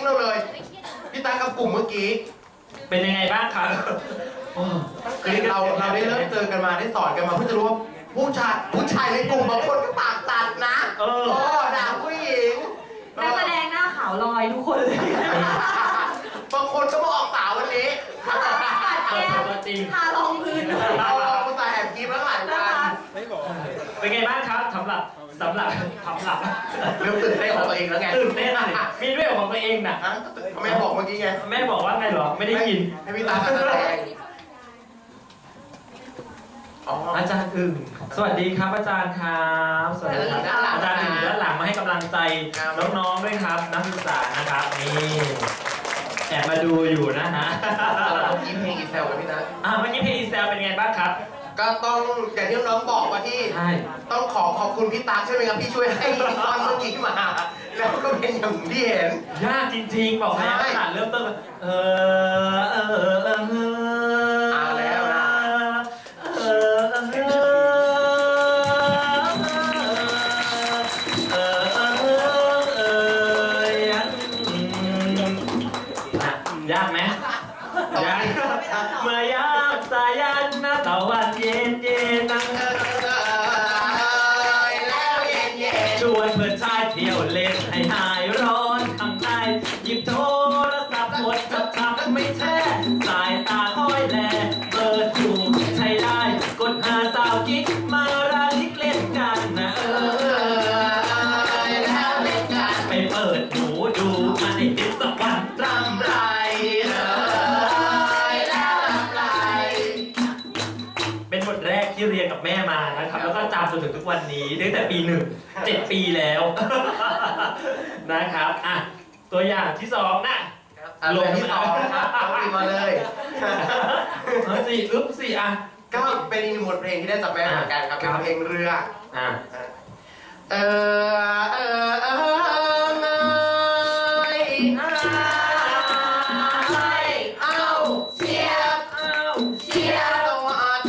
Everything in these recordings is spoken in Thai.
งพิมพ์ทิ้งเราเลยพี่ตากับกลุ่มเมื่อกี้เป็นยังไงบ้างครับโอ้คือเราเราได้เริ่มเจอกันมาได้สอนกันมาเพื่อจะรู้ว่าผู้ชายผู้ชายในกลุ่มบางคนก็ปากตัดนะเออโอ้ด่าผู้หญิงนักแสดงหน้าขาวลอยทุกคนเลยบางคนก็มาออกสาววันนี้ปัดแก้มตัวจริงทารองพื้นด้วยเราผู้ชายแอบกินแล้วหลายนะวันคะเป็นไงบ้างครับสำหรับสำหรับสำหรับเริ่มตื่นเต้นของตัวเองแล้วไง องตัวเองน่ะ ฮะทำไมบอกเมื่อกี้ไง แม่บอกว่าไงเหรอ ไม่ได้ยิน ให้พี่ตาการแสดงอ๋อ อาจารย์อึ่งสวัสดีครับอาจารย์ครับสวัสดีครับอาจารย์อึ่งอยู่ด้านหลังมาให้กำลังใจน้องๆด้วยครับ นักศึกษานะครับนี่แอบมาดูอยู่นะฮะเรายิ้มเพลงอีเซลกันพี่นะอ่าเมื่อกี้เพลงอีเซลเป็นไงบ้างครับก็ต้องอย่างที่น้องบอกว่าที่ ใช่ต้องขอขอบคุณพี่ตาใช่ไหมครับที่ช่วยให้ตอนเมื่อกี้มา แล้วก็เป็นอย่างที่เห็น ยากจริงๆ บอกให้ใช่ ขนาดเริ่มต้นเออเออเออ ม่มานะครับ แล้วก็จำจนถึงทุกวันนี้ตั้งแต่ปีหนึ่งเจ็ดปีแล้ว นะครับอะตัวอย่างที่สองนะลงที่สองนะครับเอาปีมาเลยเออสิอึ๊บสิอะก็เป็นอีกหนึ่งบทเพลงที่ได้จากแม่เหมือนกันครับเป็นเพลงเรือ อะเออเออเออเอยเอาเชียบอ้าวเชียบสวัส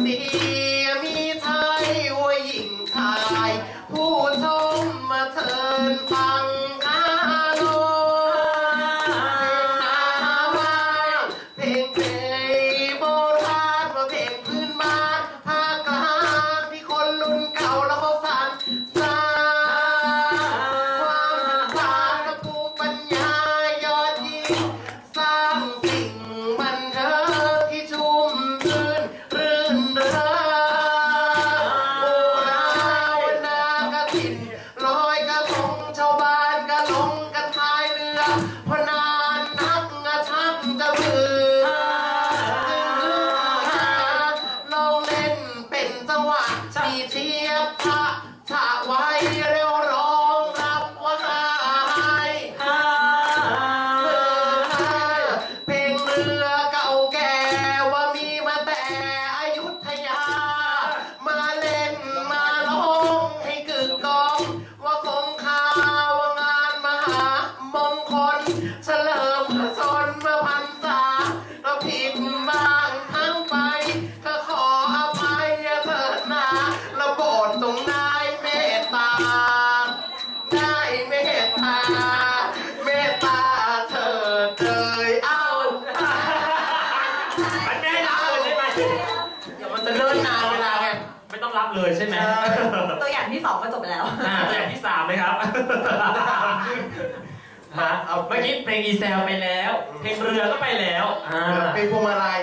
นจะเนิ่นนานเวลาไงไม่ต้องรับเลยใช่ไหมใช่ตัวอย่างที่สองก็จบไปแล้วอ่าตัวอย่างที่สามเลยครับฮะเอาเมื่อกี้เพลงอีเซลไปแล้ว เพลงเรือก็ไปแล้วอ่าเป็นพวงมาลัย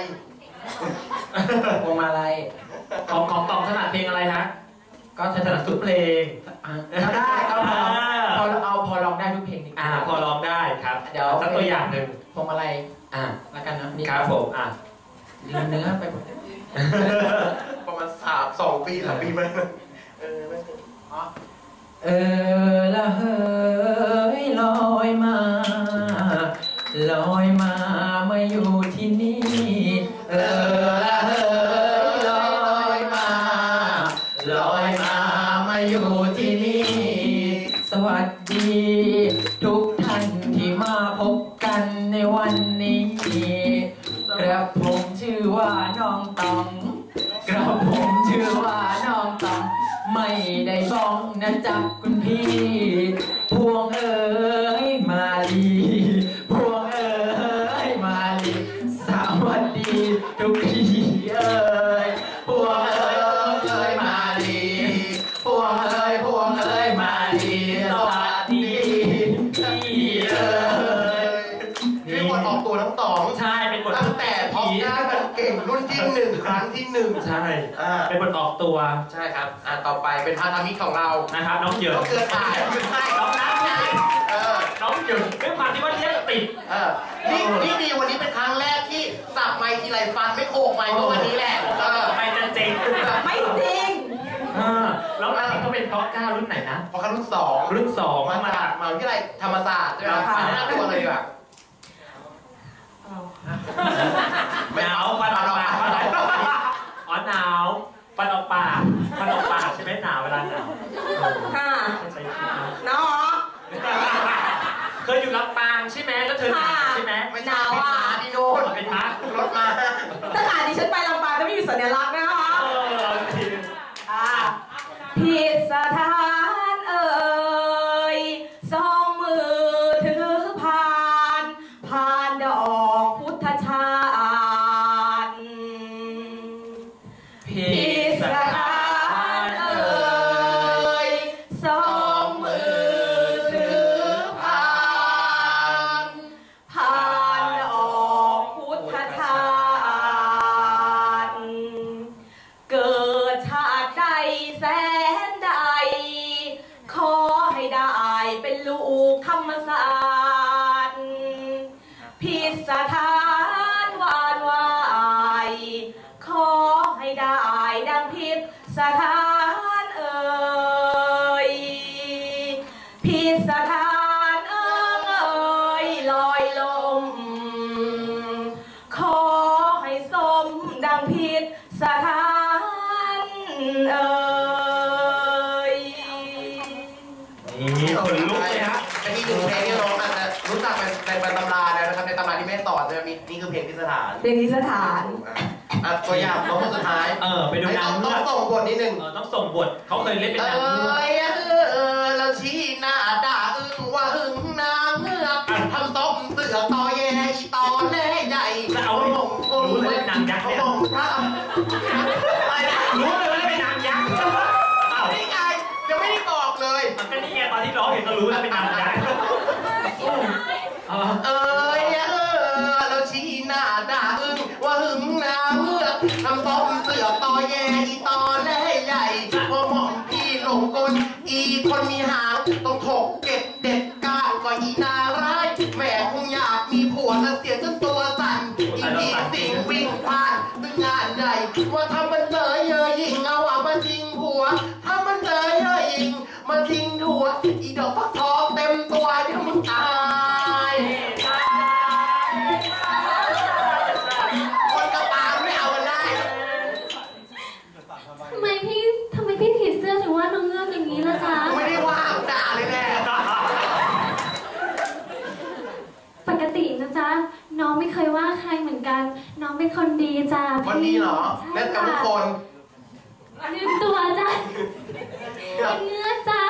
พวงมาลัยของของตองถนัดเพลงอะไรฮะก็ถนัดทุกเพลงก็ได้เอาพอพอเอาพอลองได้ทุกเพลงดีกอ่าว่าพอร้องได้ครับเดี๋ยวสักตัวอย่างหนึ่งพวงมาลัยอ่าแล้วกันนะนี่ครับผมอะลืมเนื้อไปหมด ประมาณสามสองปีสามปีไหมเออไม่ถึงเออละเฮ้ยลอยมา ลอยมามื่ออยู่ที่นี่เออละเฮ้ยลอยมา ลอยมามาอยู่ที่นี่ สวัสดี ทุกท่านที่มาพบกันในวันนี้ กระผมชื่อว่าน้องตองกระผมชื่อว่าน้องตองไม่ได้บ้องนะจับคุณพี่ พวงเอ๋ยมาลีพวงเอ๋ยมาลีสวัสดีทุกทีเอ๋ยพวงเอ๋ยมาลีพวงเอ๋ยพวงเอ๋ยมาลีสวัสดี ครั้งที่หนึ่งใช่อ่าเป็นบทออกตัวใช่ครับอ่าต่อไปเป็นพาธมิตรของเรานะครับน้องเหยินก็เกิดถ่ายไม่ใช่น้องนัทไงเออน้องเหยินด้วยความที่ว่าเรียกติดเออนี่นี่ดีวันนี้เป็นครั้งแรกที่จับไมค์ทีไรฟันไม่โขกไมค์เมื่อวันนี้แหละเออไปจะเจ๋งไม่จริงอ่าแล้วอันนี้เขาเป็นเพราะก้ารุ่นไหนนะพอครั้งรุ่นสองรุ่นสองมามาจากมหาวิทยาลัยธรรมศาสตร์ใช่ไหมค่ะมาหน้าตัวเลยดีกว่าหนาวฟันออกปากฟันออกปากอ๋อหนาวฟันออกปากฟันออกปากใช่ไหมหนาวเวลาหนาว ค่ะ ใช่ใช่ น้อง เคยอยู่ลำปางใช่ไหมแล้ว เธอหนาวใช่ไหมไม่ใช่เป็นม้าที่โน่นเป็นพักรถมาถ้าขาดิฉันไปลำปางจะไม่มีสัญลักษณ์นะคะเออสิอ่าผิด ที่สถานเป็นนิสถาน อะตัวอย่างน้องคนสุดท้ายเออไปดูไม่นางต้องเงืต้อองกส่งบทนิดนึง เออต้องส่งบทเขาเคยเล่นเป็นเอนางเงือกยเออเออแล้วชี้หน้าด่าอึ้งว่าหึงนางเงือกทำต้มเสือตอแยอีตอแน่ใหญ่แล้วเอาให้ผมรู้เลยว่านางยักษ์เขาเนี่ยบอกพระอะไรนะรู้เลยว่าเป็นนางยักษ์อ้าวนี่ไงยังไม่ได้บอกเลย มันก็นี่ไงตอนที่ร้องเห็นก็รู้แล้วเป็นนางยักษ์เออเอ้ยเออแล้วชี้ หน้าด่าอึ้งว่าหึงนาเมื่อกทำต้มเสือตอแยอีตอแล่ใหญ่พอหม่อมพี่หลงกลอีคนมีหางต้องถกเก็บเด็ดก้านก็อีนาร้ายแม่คงอยากมีผัวแล้วเสียจนตัว น้องไม่เคยว่าใครเหมือนกัน น้องเป็นคนดีจ้ะพี่วันนี้เหรอใช่เล่นกับทุกค่ะคนลืมตัวจ้ะเป็นเงือกจ้ะ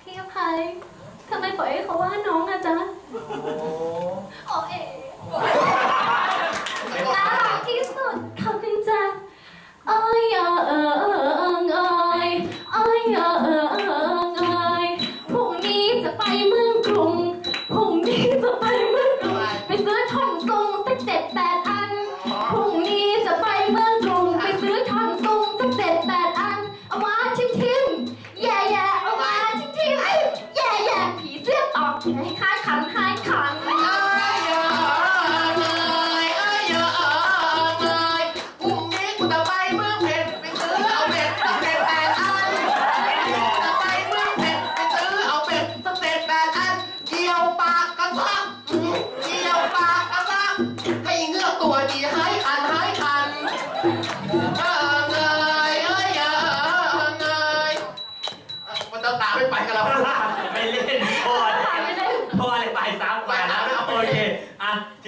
พี่อภัยทำไมปล่อยให้เขาว่าน้องอะจ๊ะโอเอ๋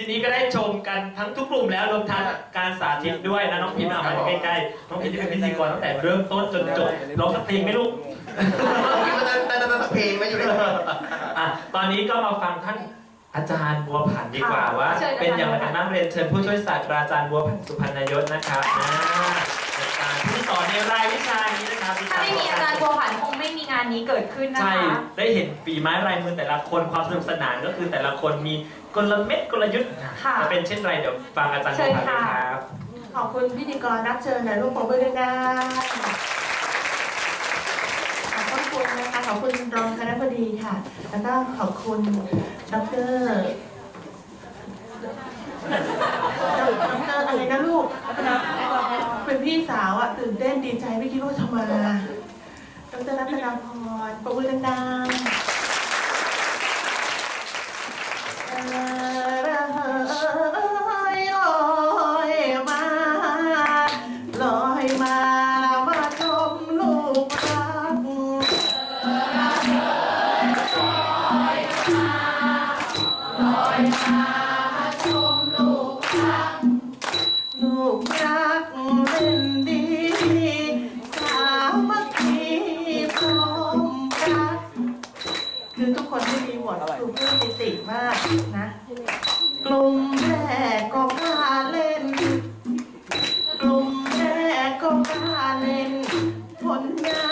ทีนี้ก็ได้ชมกันทั้งทุกกลุ่มแล้วรวมทั้งการสาธิตด้วยนะน้องพิมพ์เอามาใกล้ๆน้องพิมพ์ที่เป็นพิธีกรตั้งแต่เริ่มต้นจนจบร้องสักเพลงไหมลูกคิดว่าได้ได้ได้เพลงไหมาอยู่ในอะตอนนี้ก็มาฟังท่านอาจารย์บัวผันดีกว่าว่าเชิญอาจารย์เป็นอย่างไรกันบ้างเรียนเชิญผู้ช่วยศาสตราจารย์บัวผันสุพรรณยศนะครับนะอาจารย์ผู้สอนในรายวิชานี้นะครับวิชถ้าไม่มีอาจารย์บัวผันคงไม่มีงานนี้เกิดขึ้นนะใช่คะได้เห็นฝีไม้ลายมือแต่ละคนความสนุกสนานก็คือแต่ละคนมี กลเม็ดกลยุทธ์ค่ะจะเป็นเช่นไรเดี๋ยวฟังอาจารย์บัวผันเลยครับขอบคุณพิธีกรรับเชิญหน่อยลูกของเบอร์ดาขอบคุณนะคะขอบคุณรองคณะบดีค่ะ แล้วก็ขอบคุณดอกเตอรดอกเตอรอะไรนะลูกเป็นพี่สาวอะตื่นเต้นดีใจไม่คิดว่าจะมาดอกเตอรรัตนาพรประมือดังๆ กก็กล้าเล่น กลุ่มแรกก็กล้าเล่นผลงาน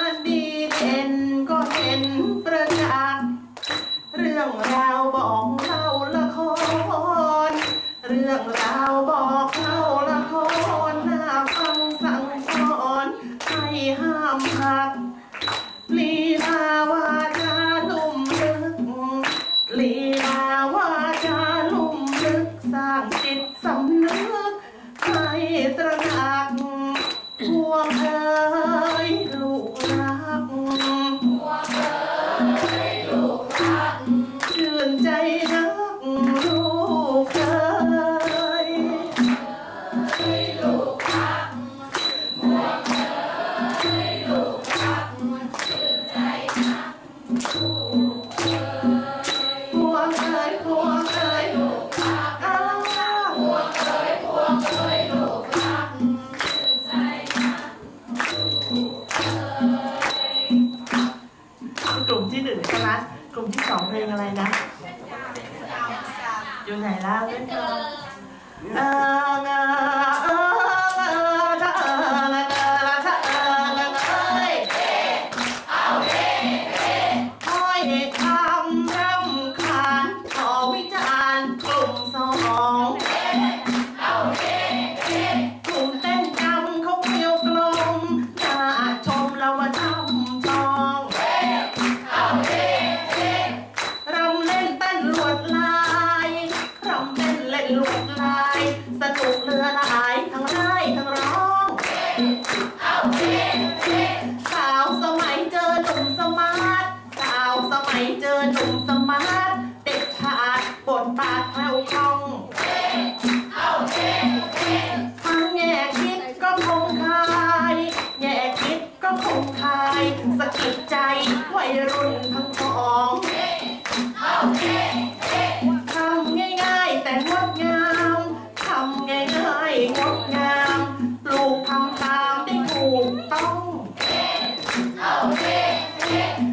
六七